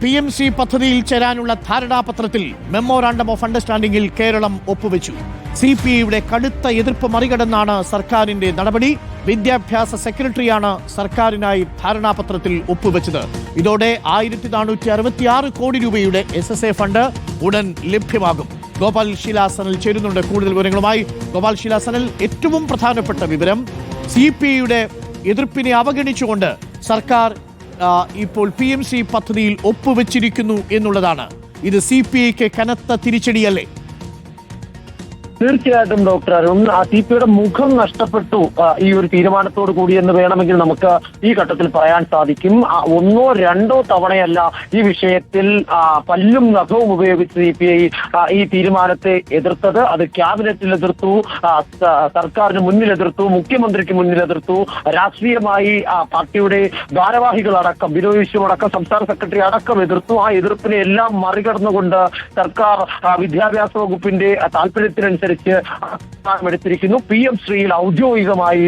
P M C പദ്ധതിയിൽ ചേരാനുള്ള ധാരണാപത്രത്തിൽ മെമ്മോറാണ്ടം ഓഫ് അണ്ടർസ്റ്റാൻഡിംഗിൽ കേരളം ഒപ്പുവെച്ചു. സി പി ഐയുടെ കടുത്ത എതിർപ്പ് മറികടന്നാണ് സർക്കാരിന്റെ നടപടി. വിദ്യാഭ്യാസ സെക്രട്ടറിയാണ് സർക്കാരിനായി ധാരണാപത്രത്തിൽ ഒപ്പുവെച്ചത്. ഇതോടെ ആയിരത്തി നാനൂറ്റി അറുപത്തിയാറ് കോടി രൂപയുടെ എസ് എസ് എ ഫണ്ട് ഉടൻ ലഭ്യമാകും. ഗോപാൽ ശിലാസനൽ ചേരുന്നുണ്ട് കൂടുതൽ വിവരങ്ങളുമായി. ഗോപാൽ ശിലാസനൽ ഏറ്റവും പ്രധാനപ്പെട്ട വിവരം സി പി ഐയുടെ എതിർപ്പിനെ അവഗണിച്ചുകൊണ്ട് സർക്കാർ ഇപ്പോൾ പി എം സി പദ്ധതിയിൽ ഒപ്പുവെച്ചിരിക്കുന്നു എന്നുള്ളതാണ്. ഇത് സി പി ഐക്ക് കനത്ത തിരിച്ചടിയല്ലേ? തീർച്ചയായിട്ടും ഡോക്ടർ അരുൺ ആ ടി പിയുടെ മുഖം നഷ്ടപ്പെട്ടു ഈ ഒരു തീരുമാനത്തോട് കൂടി എന്ന് വേണമെങ്കിൽ നമുക്ക് ഈ ഘട്ടത്തിൽ പറയാൻ സാധിക്കും. ഒന്നോ രണ്ടോ തവണയല്ല ഈ വിഷയത്തിൽ പല്ലും നഖവും ഉപയോഗിച്ച് സി പി ഐ ഈ തീരുമാനത്തെ എതിർത്തത്. അത് ക്യാബിനറ്റിൽ എതിർത്തു സർക്കാരിന് മുന്നിൽ എതിർത്തു മുഖ്യമന്ത്രിക്ക് മുന്നിൽ എതിർത്തു. രാഷ്ട്രീയമായി പാർട്ടിയുടെ ഭാരവാഹികളടക്കം ബിനോയ് അടക്കം സംസ്ഥാന സെക്രട്ടറി അടക്കം എതിർത്തു. ആ എതിർപ്പിനെ എല്ലാം മറികടന്നുകൊണ്ട് സർക്കാർ വിദ്യാഭ്യാസ വകുപ്പിന്റെ ആ, താല്പര്യത്തിനനുസരിച്ച് എടുത്തിരിക്കുന്നു. പി എം ശ്രീയിൽ ഔദ്യോഗികമായി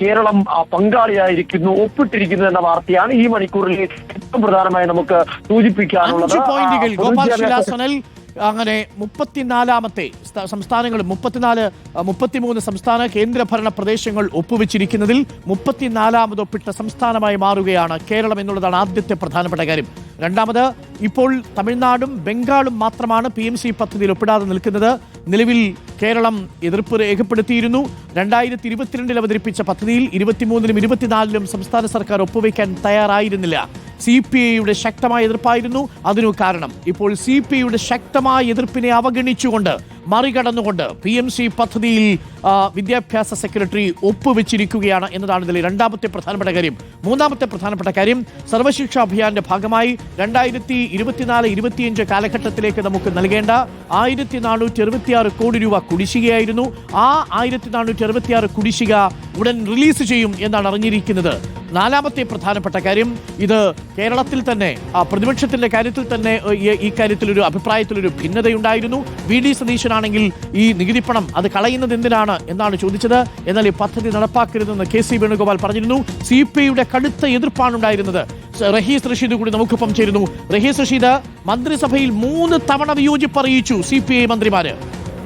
കേരളം പങ്കാളിയായിരിക്കുന്നു ഒപ്പിട്ടിരിക്കുന്നു എന്ന വാർത്തയാണ് ഈ മണിക്കൂറിൽ ഏറ്റവും പ്രധാനമായി നമുക്ക് സൂചിപ്പിക്കാനുള്ളത്. അങ്ങനെ മുപ്പത്തിനാലാമത്തെ സംസ്ഥാനങ്ങളും സംസ്ഥാനങ്ങൾ മുപ്പത്തിനാല് മുപ്പത്തിമൂന്ന് സംസ്ഥാന കേന്ദ്രഭരണ പ്രദേശങ്ങൾ ഒപ്പുവെച്ചിരിക്കുന്നതിൽ മുപ്പത്തിനാലാമത് ഒപ്പിട്ട സംസ്ഥാനമായി മാറുകയാണ് കേരളം എന്നുള്ളതാണ് ആദ്യത്തെ പ്രധാനപ്പെട്ട കാര്യം. രണ്ടാമത് ഇപ്പോൾ തമിഴ്നാടും ബംഗാളും മാത്രമാണ് പി എം സി പദ്ധതിയിൽ ഒപ്പിടാതെ നിൽക്കുന്നത്. നിലവിൽ കേരളം എതിർപ്പ് രേഖപ്പെടുത്തിയിരുന്നു. രണ്ടായിരത്തി ഇരുപത്തിരണ്ടിൽ അവതരിപ്പിച്ച പദ്ധതിയിൽ ഇരുപത്തിമൂന്നിലും ഇരുപത്തിനാലിലും സംസ്ഥാന സർക്കാർ ഒപ്പുവയ്ക്കാൻ തയ്യാറായിരുന്നില്ല. സി പി ഐയുടെ ശക്തമായ എതിർപ്പായിരുന്നു. അതിനു കാരണം ഇപ്പോൾ സി പി ഐയുടെ ശക്തമായ എതിർപ്പിനെ അവഗണിച്ചുകൊണ്ട് മറികടന്നുകൊണ്ട് പി എം സി പദ്ധതിയിൽ വിദ്യാഭ്യാസ സെക്രട്ടറി ഒപ്പുവെച്ചിരിക്കുകയാണ് എന്നതാണ് ഇതിലെ രണ്ടാമത്തെ പ്രധാനപ്പെട്ട കാര്യം. മൂന്നാമത്തെ പ്രധാനപ്പെട്ട കാര്യം സർവശിക്ഷ അഭിയാന്റെ ഭാഗമായി രണ്ടായിരത്തി ഇരുപത്തിനാല് ഇരുപത്തിയഞ്ച് കാലഘട്ടത്തിലേക്ക് നമുക്ക് നൽകേണ്ട ആയിരത്തി നാനൂറ്റി അറുപത്തിയാറ് കോടി രൂപ കുടിശ്ശികയായിരുന്നു. ആ ആയിരത്തി നാനൂറ്റി അറുപത്തിയാറ് കുടിശ്ശിക ഉടൻ റിലീസ് ചെയ്യും എന്നാണ് അറിഞ്ഞിരിക്കുന്നത്. നാലാമത്തെ പ്രധാനപ്പെട്ട കാര്യം ഇത് കേരളത്തിൽ തന്നെ പ്രതിപക്ഷത്തിന്റെ കാര്യത്തിൽ തന്നെ ഈ- കാര്യത്തിലൊരു അഭിപ്രായത്തിലൊരു ഭിന്നതയുണ്ടായിരുന്നു. വി ഡി സതീശനാണെങ്കിൽ ഈ നികുതി പണം അത് കളയുന്നത് എന്തിനാണ് എന്നാണ് ചോദിച്ചത്. എന്നാൽ ഈ പദ്ധതി നടപ്പാക്കരുതെന്ന് കെ സി വേണുഗോപാൽ പറഞ്ഞിരുന്നു. സി പി ഐയുടെ കടുത്ത എതിർപ്പാണ് ഉണ്ടായിരുന്നത്. റഹീസ് റഷീദ് കൂടി നമുക്കൊപ്പം ചേരുന്നു. റഹീസ് റഷീദ് മന്ത്രിസഭയിൽ മൂന്ന് തവണ വിയോജിപ്പ് അറിയിച്ചു സി പി ഐ മന്ത്രിമാര്.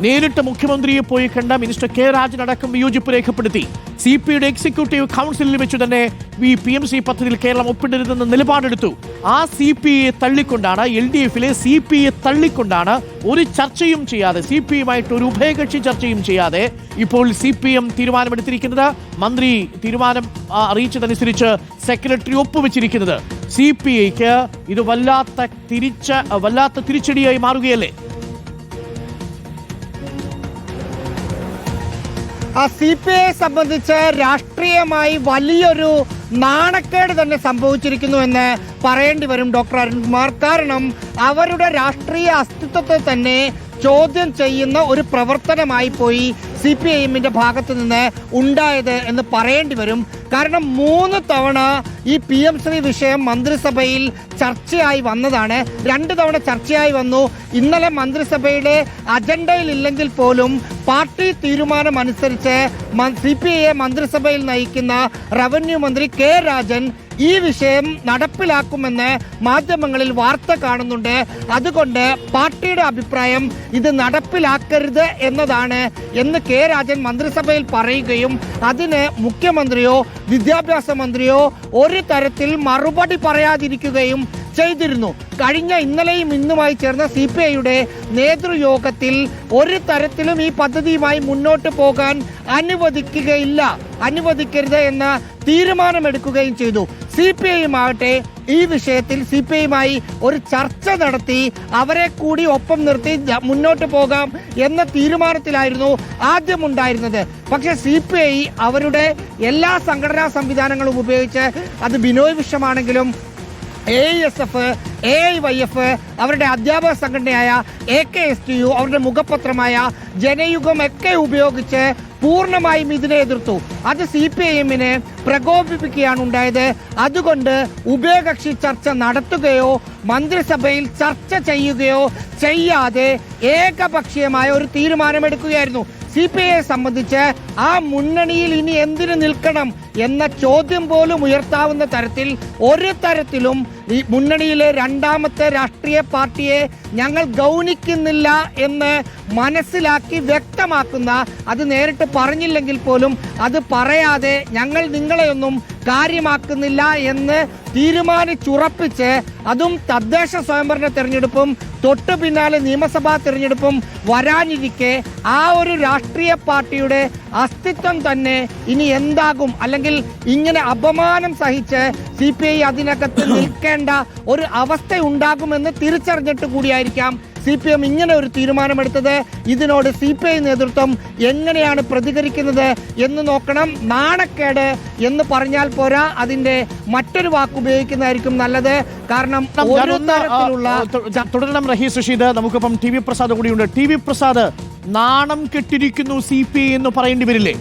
നേരിട്ട് മുഖ്യമന്ത്രിയെ പോയി കണ്ട മിനിസ്റ്റർ കെ രാജൻ അടക്കം വിയോജിപ്പ് രേഖപ്പെടുത്തി. സി പി യുടെ എക്സിക്യൂട്ടീവ് കൗൺസിലിൽ വെച്ച് തന്നെ ഈ പി എം സി പദ്ധതിയിൽ കേരളം ഒപ്പിടരുതെന്ന് നിലപാടെടുത്തു. ആ സി പി ഐയെ തള്ളിക്കൊണ്ടാണ് എൽ ഡി എഫിലെ സി പി ഐയെ തള്ളിക്കൊണ്ടാണ് ഒരു ചർച്ചയും ചെയ്യാതെ സി പി ഐയുമായിട്ട് ഒരു ഉഭയകക്ഷി ചർച്ചയും ചെയ്യാതെ ഇപ്പോൾ സി പി എം തീരുമാനമെടുത്തിരിക്കുന്നത്. മന്ത്രി തീരുമാനം അറിയിച്ചതനുസരിച്ച് സെക്രട്ടറി ഒപ്പുവെച്ചിരിക്കുന്നത്. സി പി ഐക്ക് ഇത് വല്ലാത്ത തിരിച്ച വല്ലാത്ത തിരിച്ചടിയായി മാറുകയല്ലേ? സി പി ഐ സംബന്ധിച്ച് രാഷ്ട്രീയമായി വലിയൊരു നാണക്കേട് തന്നെ സംഭവിച്ചിരിക്കുന്നു എന്ന് പറയേണ്ടി വരും ഡോക്ടർ അരുൺകുമാർ കാരണം അവരുടെ രാഷ്ട്രീയ അസ്തിത്വത്തെ തന്നെ ചോദ്യം ചെയ്യുന്ന ഒരു പ്രവർത്തനമായി പോയി സി പി ഐ എമ്മിന്റെ ഭാഗത്ത് നിന്ന് ഉണ്ടായത് എന്ന് പറയേണ്ടി വരും. കാരണം മൂന്ന് തവണ ഈ പി എം ശ്രീ വിഷയം മന്ത്രിസഭയിൽ ചർച്ചയായി വന്നതാണ്. രണ്ട് തവണ ചർച്ചയായി വന്നു. ഇന്നലെ മന്ത്രിസഭയുടെ അജണ്ടയിൽ ഇല്ലെങ്കിൽ പോലും പാർട്ടി തീരുമാനമനുസരിച്ച് സി പി ഐയെ മന്ത്രിസഭയിൽ നയിക്കുന്ന റവന്യൂ മന്ത്രി കെ രാജൻ ഈ വിഷയം നടപ്പിലാക്കുമെന്ന് മാധ്യമങ്ങളിൽ വാർത്ത കാണുന്നുണ്ട്. അതുകൊണ്ട് പാർട്ടിയുടെ അഭിപ്രായം ഇത് നടപ്പിലാക്കരുത് എന്നതാണ് എന്ന് കെ രാജൻ മന്ത്രിസഭയിൽ പറയുകയും അതിന് മുഖ്യമന്ത്രിയോ വിദ്യാഭ്യാസ മന്ത്രിയോ ഒരു തരത്തിൽ മറുപടി പറയാതിരിക്കുകയും ചെയ്തിരുന്നു. കഴിഞ്ഞ ഇന്നലെയും ഇന്നുമായി ചേർന്ന സി പി ഐയുടെ നേതൃയോഗത്തിൽ ഒരു തരത്തിലും ഈ പദ്ധതിയുമായി മുന്നോട്ട് പോകാൻ അനുവദിക്കുകയില്ല. അനുവദിക്കരുത് എന്ന തീരുമാനമെടുക്കുകയും ചെയ്തു. സി പി ഐയുമാകട്ടെ ഈ വിഷയത്തിൽ സി പി ഐയുമായി ഒരു ചർച്ച നടത്തി അവരെ കൂടി ഒപ്പം നിർത്തി മുന്നോട്ട് പോകാം എന്ന തീരുമാനത്തിലായിരുന്നു ആദ്യം ഉണ്ടായിരുന്നത് പക്ഷേ സി പി ഐ അവരുടെ എല്ലാ സംഘടനാ സംവിധാനങ്ങളും ഉപയോഗിച്ച് അത് Binoy വിഷമാണെങ്കിലും A S F A I Y F അവരുടെ അധ്യാപക സംഘടനയായ A K S T U അവരുടെ മുഖപത്രമായ ജനയുഗം ഒക്കെ ഉപയോഗിച്ച് പൂർണമായും ഇതിനെ എതിർത്തു. അത് സി പി ഐ എമ്മിനെ പ്രകോപിപ്പിക്കുകയാണ് ഉണ്ടായത്. അതുകൊണ്ട് ഉഭയകക്ഷി ചർച്ച നടത്തുകയോ മന്ത്രിസഭയിൽ ചർച്ച ചെയ്യുകയോ ചെയ്യാതെ ഏകപക്ഷീയമായ ഒരു തീരുമാനമെടുക്കുകയായിരുന്നു. സി പി ഐയെ സംബന്ധിച്ച് ആ മുന്നണിയിൽ ഇനി എന്തിനു നിൽക്കണം? എന്ന ചോദ്യം പോലും ഉയർത്താവുന്ന തരത്തിൽ ഒരു തരത്തിലും ഈ മുന്നണിയിലെ രണ്ടാമത്തെ രാഷ്ട്രീയ പാർട്ടിയെ ഞങ്ങൾ ഗൗനിക്കുന്നില്ല എന്ന് മനസ്സിലാക്കി വ്യക്തമാക്കുന്ന അത് നേരിട്ട് പറഞ്ഞില്ലെങ്കിൽ പോലും അത് പറയാതെ ഞങ്ങൾ നിങ്ങളെയൊന്നും കാര്യമാക്കുന്നില്ല എന്ന് തീരുമാനിച്ചുറപ്പിച്ച് അതും തദ്ദേശ സ്വയംഭരണ തെരഞ്ഞെടുപ്പും തൊട്ടു പിന്നാലെ നിയമസഭാ തെരഞ്ഞെടുപ്പും വരാനിരിക്കെ ആ ഒരു രാഷ്ട്രീയ പാർട്ടിയുടെ അസ്തിത്വം തന്നെ ഇനി എന്താകും? അല്ലെങ്കിൽ ഇങ്ങനെ അപമാനം സഹിച്ച് സി പി ഐ അതിനകത്ത് നിൽക്കേണ്ട ഒരു അവസ്ഥ ഉണ്ടാകുമെന്ന് തിരിച്ചറിഞ്ഞിട്ട് കൂടിയായിരിക്കാം സി പി എം ഇങ്ങനെ ഒരു തീരുമാനമെടുത്തത്. ഇതിനോട് സി പി ഐ നേതൃത്വം എങ്ങനെയാണ് പ്രതികരിക്കുന്നത് എന്ന് നോക്കണം. നാണക്കേട് എന്ന് പറഞ്ഞാൽ പോരാ. അതിന്റെ മറ്റൊരു വാക്ക് ഉപയോഗിക്കുന്നതായിരിക്കും നല്ലത്. കാരണം തരത്തിലുള്ള തുടരണം റഹി സുഷീദ് നമുക്കിപ്പം ടി വി പ്രസാദ് കൂടിയുണ്ട്. ടി വി പ്രസാദ് നാണം കെട്ടിരിക്കുന്നു സി പി ഐ എന്ന് പറയേണ്ടി വരില്ലേ?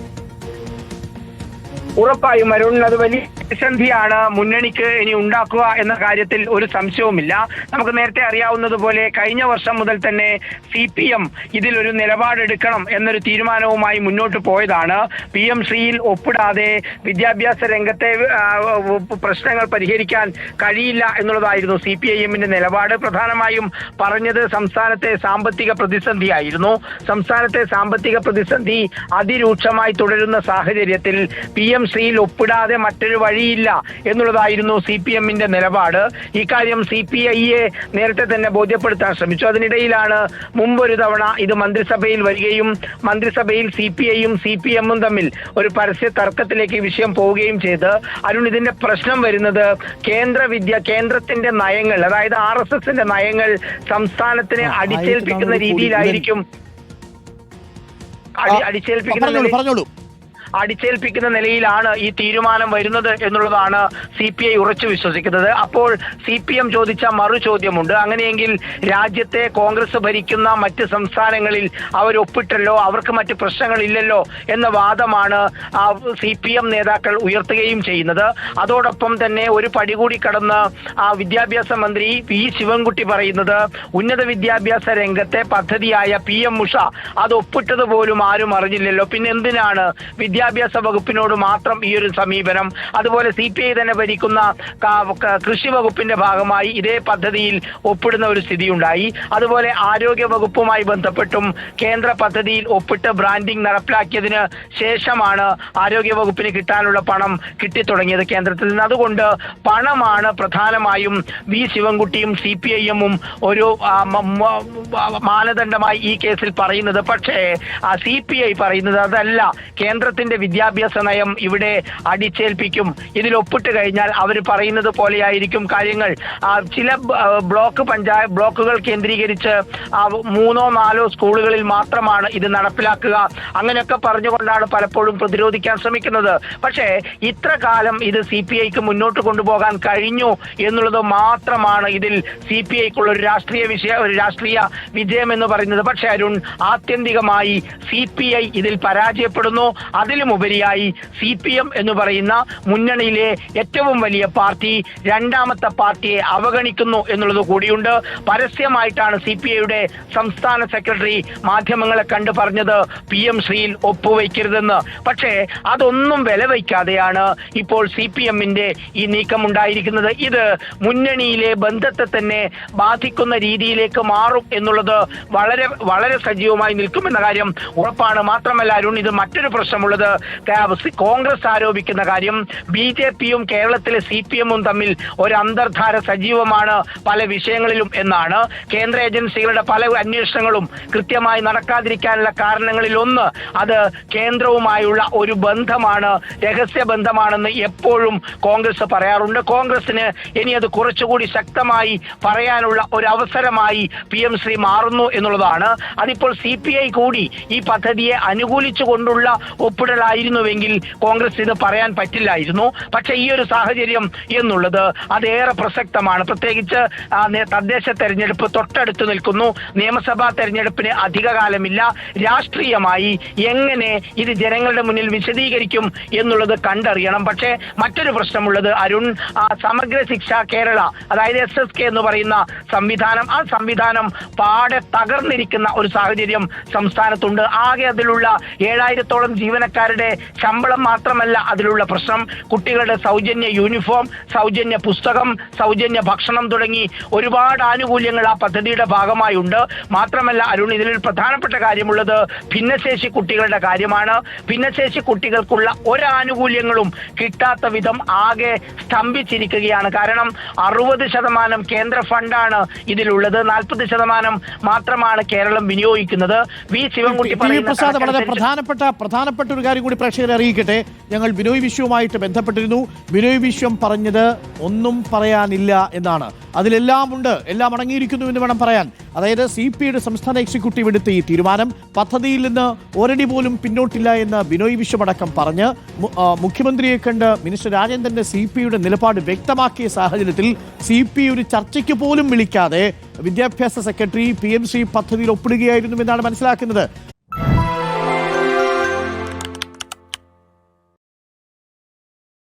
ഉറപ്പായും അരുൺ അത് വലിയ പ്രതിസന്ധിയാണ് മുന്നണിക്ക് ഇനി ഉണ്ടാക്കുക എന്ന കാര്യത്തിൽ ഒരു സംശയവുമില്ല. നമുക്ക് നേരത്തെ അറിയാവുന്നതുപോലെ കഴിഞ്ഞ വർഷം മുതൽ തന്നെ സി പി എം ഇതിലൊരു നിലപാടെടുക്കണം എന്നൊരു തീരുമാനവുമായി മുന്നോട്ട് പോയതാണ്. പി എം ശ്രീയിൽ ഒപ്പിടാതെ വിദ്യാഭ്യാസ രംഗത്തെ പ്രശ്നങ്ങൾ പരിഹരിക്കാൻ കഴിയില്ല എന്നുള്ളതായിരുന്നു സി പി ഐ എമ്മിന്റെ നിലപാട്. പ്രധാനമായും പറഞ്ഞത് സംസ്ഥാനത്തെ സാമ്പത്തിക പ്രതിസന്ധിയായിരുന്നു. സംസ്ഥാനത്തെ സാമ്പത്തിക പ്രതിസന്ധി അതിരൂക്ഷമായി തുടരുന്ന സാഹചര്യത്തിൽ പി എം ശ്രീയിൽ ഒപ്പിടാതെ മറ്റൊരു വഴിയില്ല എന്നുള്ളതായിരുന്നു സി പി എമ്മിന്റെ നിലപാട്. ഇക്കാര്യം സി പി ഐയെ നേരത്തെ തന്നെ ബോധ്യപ്പെടുത്താൻ ശ്രമിച്ചു. അതിനിടയിലാണ് മുമ്പൊരു തവണ ഇത് മന്ത്രിസഭയിൽ വരികയും മന്ത്രിസഭയിൽ സി പി ഐയും സി പി എമ്മും തമ്മിൽ ഒരു പരസ്യ തർക്കത്തിലേക്ക് വിഷയം പോവുകയും ചെയ്ത്. അരുൺ ഇതിന്റെ പ്രശ്നം വരുന്നത് കേന്ദ്ര വിദ്യ കേന്ദ്രത്തിന്റെ നയങ്ങൾ അതായത് ആർ എസ് എസിന്റെ നയങ്ങൾ സംസ്ഥാനത്തിനെ അടിച്ചേൽപ്പിക്കുന്ന രീതിയിലായിരിക്കും. അടിച്ചേൽപ്പിക്കുന്ന പറഞ്ഞോളൂ. അടിച്ചേൽപ്പിക്കുന്ന നിലയിലാണ് ഈ തീരുമാനം വരുന്നത് എന്നുള്ളതാണ് സി പി ഐ ഉറച്ചു വിശ്വസിക്കുന്നത്. അപ്പോൾ സി പി എം ചോദിച്ച മറു ചോദ്യമുണ്ട്. അങ്ങനെയെങ്കിൽ രാജ്യത്തെ കോൺഗ്രസ് ഭരിക്കുന്ന മറ്റ് സംസ്ഥാനങ്ങളിൽ അവർ ഒപ്പിട്ടല്ലോ അവർക്ക് മറ്റ് പ്രശ്നങ്ങളില്ലല്ലോ? എന്ന വാദമാണ് സി പി എം നേതാക്കൾ ഉയർത്തുകയും ചെയ്യുന്നത്. അതോടൊപ്പം തന്നെ ഒരു പടി കൂടി കടന്ന് ആ വിദ്യാഭ്യാസ മന്ത്രി പി ശിവൻകുട്ടി പറയുന്നത് ഉന്നത വിദ്യാഭ്യാസ രംഗത്തെ പദ്ധതിയായ പി എം ഉഷ അത് ഒപ്പിട്ടത് പോലും ആരും അറിഞ്ഞില്ലല്ലോ. പിന്നെ എന്തിനാണ് വിദ്യാഭ്യാസ വകുപ്പിനോട് മാത്രം ഈ ഒരു സമീപനം അതുപോലെ സി പി ഐ തന്നെ ഭരിക്കുന്ന കൃഷി വകുപ്പിന്റെ ഭാഗമായി ഇതേ പദ്ധതിയിൽ ഒപ്പിടുന്ന ഒരു സ്ഥിതി ഉണ്ടായി അതുപോലെ ആരോഗ്യ വകുപ്പുമായി ബന്ധപ്പെട്ടും കേന്ദ്ര പദ്ധതിയിൽ ഒപ്പിട്ട് ബ്രാൻഡിംഗ് നടപ്പിലാക്കിയതിന് ശേഷമാണ് ആരോഗ്യ വകുപ്പിന് കിട്ടാനുള്ള പണം കിട്ടിത്തുടങ്ങിയത് കേന്ദ്രത്തിൽ നിന്ന്. അതുകൊണ്ട് പണമാണ് പ്രധാനമായും വി ശിവൻകുട്ടിയും സി പി ഐ ഒരു മാനദണ്ഡമായി ഈ കേസിൽ പറയുന്നത്. പക്ഷേ സി പി ഐ പറയുന്നത് അതല്ല. കേന്ദ്രത്തിന്റെ വിദ്യാഭ്യാസ നയം ഇവിടെ അടിച്ചേൽപ്പിക്കും. ഇതിൽ ഒപ്പിട്ട് കഴിഞ്ഞാൽ അവർ പറയുന്നത് പോലെയായിരിക്കും കാര്യങ്ങൾ. ചില ബ്ലോക്ക് പഞ്ചായത്ത് ബ്ലോക്കുകൾ കേന്ദ്രീകരിച്ച് മൂന്നോ നാലോ സ്കൂളുകളിൽ മാത്രമാണ് ഇത് നടപ്പിലാക്കുക. അങ്ങനെയൊക്കെ പറഞ്ഞുകൊണ്ടാണ് പലപ്പോഴും പ്രതിരോധിക്കാൻ ശ്രമിക്കുന്നത്. പക്ഷേ ഇത്ര കാലം ഇത് സി പി ഐക്ക് മുന്നോട്ട് കൊണ്ടുപോകാൻ കഴിഞ്ഞു എന്നുള്ളത് മാത്രമാണ് ഇതിൽ സി പി ഐക്കുള്ള ഒരു രാഷ്ട്രീയ വിഷയ ഒരു രാഷ്ട്രീയ വിജയം എന്ന് പറയുന്നത്. പക്ഷേ അരുൺ ആത്യന്തികമായി സി പി ഐ ഇതിൽ പരാജയപ്പെടുന്നു. അതിലുമുപരിയായി സി പി എം എന്ന് പറയുന്ന മുന്നണിയിലെ ഏറ്റവും വലിയ പാർട്ടി രണ്ടാമത്തെ പാർട്ടിയെ അവഗണിക്കുന്നു എന്നുള്ളത് കൂടിയുണ്ട്. പരസ്യമായിട്ടാണ് സി പി ഐയുടെ സംസ്ഥാന സെക്രട്ടറി മാധ്യമങ്ങളെ കണ്ട് പറഞ്ഞത് പി എം ശ്രീയിൽ ഒപ്പുവയ്ക്കരുതെന്ന് പക്ഷേ അതൊന്നും വില വയ്ക്കാതെയാണ് ഇപ്പോൾ സി പി എമ്മിന്റെ ഈ നീക്കം ഉണ്ടായിരിക്കുന്നത് ഇത് മുന്നണിയിലെ ബന്ധത്തെ തന്നെ ബാധിക്കുന്ന രീതിയിലേക്ക് മാറും എന്നുള്ളത് വളരെ വളരെ സജീവമായി നിൽക്കുമെന്ന കാര്യം ഉറപ്പാണ്. മാത്രമല്ല അരുൺ ഇത് മറ്റൊരു പ്രശ്നമുള്ളത് കാ- കോൺഗ്രസ് ആരോപിക്കുന്ന കാര്യം ബി ജെ പിയും കേരളത്തിലെ സി പി എമ്മും തമ്മിൽ ഒരു അന്തർധാര സജീവമാണ് പല വിഷയങ്ങളിലും എന്നാണ്. കേന്ദ്ര ഏജൻസികളുടെ പല അന്വേഷണങ്ങളും കൃത്യമായി നടക്കാതിരിക്കാനുള്ള കാരണങ്ങളിൽ ഒന്ന് അത് കേന്ദ്രവുമായുള്ള ഒരു ബന്ധമാണ് രഹസ്യ ബന്ധമാണെന്ന് എപ്പോഴും കോൺഗ്രസ് പറയാറുണ്ട്. കോൺഗ്രസിന് ഇനി അത് കുറച്ചുകൂടി ശക്തമായി പറയാനുള്ള ഒരു അവസരമായി പി എം ശ്രീ മാറുന്നു എന്നുള്ളതാണ്. അതിപ്പോൾ സി പി ഐ കൂടി ഈ പദ്ധതിയെ അനുകൂലിച്ചുകൊണ്ടുള്ള ഒപ്പിടലായിരുന്നുവെങ്കിൽ കോൺഗ്രസ് ഇത് പറയാൻ പറ്റില്ലായിരുന്നു. പക്ഷേ ഈ ഒരു സാഹചര്യം എന്നുള്ളത് അതേറെ പ്രസക്തമാണ്. പ്രത്യേകിച്ച് തദ്ദേശ തെരഞ്ഞെടുപ്പ് തൊട്ടടുത്ത് നിൽക്കുന്നു. നിയമസഭാ തെരഞ്ഞെടുപ്പിന് അധികകാലമില്ല. രാഷ്ട്രീയമായി എങ്ങനെ ഇത് ജനങ്ങളുടെ മുന്നിൽ വിശദീകരിക്കും എന്നുള്ളത് കണ്ടറിയണം. പക്ഷേ മറ്റൊരു പ്രശ്നമുള്ളത് അരുൺ സമഗ്ര ശിക്ഷ കേരള അതായത് എസ് എസ് കെ എന്ന് പറയുന്ന സംവിധാനം ആ സംവിധാനം പാടെ തകർന്നിരിക്കുന്ന ഒരു സാഹചര്യം സംസ്ഥാനത്തുണ്ട്. ആകെ അതിലുള്ള ഏഴായിരത്തോളം ജീവനക്കാർ ജീവനക്കാരുടെ ശമ്പളം മാത്രമല്ല അതിലുള്ള പ്രശ്നം. കുട്ടികളുടെ സൗജന്യ യൂണിഫോം സൗജന്യ പുസ്തകം സൗജന്യ ഭക്ഷണം തുടങ്ങി ഒരുപാട് ആനുകൂല്യങ്ങൾ ആ പദ്ധതിയുടെ ഭാഗമായുണ്ട്. മാത്രമല്ല അരുൺ ഇതിൽ പ്രധാനപ്പെട്ട കാര്യമുള്ളത് ഭിന്നശേഷി കുട്ടികളുടെ കാര്യമാണ്. ഭിന്നശേഷി കുട്ടികൾക്കുള്ള ഒരാനുകൂല്യങ്ങളും കിട്ടാത്ത വിധം ആകെ സ്തംഭിച്ചിരിക്കുകയാണ്. കാരണം അറുപത് ശതമാനം കേന്ദ്ര ഫണ്ടാണ് ഇതിലുള്ളത്. നാൽപ്പത് ശതമാനം മാത്രമാണ് കേരളം വിനിയോഗിക്കുന്നത്. വി ശിവൻകുട്ടി പ്രസാദ് വളരെ പ്രധാനപ്പെട്ട പ്രധാനപ്പെട്ട ഒരു കാര്യം കൂടി പ്രേക്ഷകരെ അറിയിക്കട്ടെ. ഞങ്ങൾ ബിനോയ് വിശ്വവുമായിട്ട് ബന്ധപ്പെട്ടിരുന്നു. ബിനോയ് വിശ്വം പറഞ്ഞത് ഒന്നും പറയാനില്ല എന്നാണ്. അതിലെല്ലാം ഉണ്ട്. എല്ലാം അടങ്ങിയിരിക്കുന്നു എന്ന് വേണം പറയാൻ. അതായത് സി പി സംസ്ഥാന എക്സിക്യൂട്ടീവ് എടുത്ത ഈ തീരുമാനം പദ്ധതിയിൽ നിന്ന് ഒരടി പോലും പിന്നോട്ടില്ല എന്ന് ബിനോയ് വിശ്വം അടക്കം പറഞ്ഞ് മുഖ്യമന്ത്രിയെ കണ്ട് മിനിസ്റ്റർ രാജേന്ദ്രന്റെ സി പി നിലപാട് വ്യക്തമാക്കിയ സാഹചര്യത്തിൽ സി പി ഒരു ചർച്ചയ്ക്ക് പോലും വിളിക്കാതെ വിദ്യാഭ്യാസ സെക്രട്ടറി പി എം സി പദ്ധതിയിൽ ഒപ്പിടുകയായിരുന്നു എന്നാണ് മനസ്സിലാക്കുന്നത്.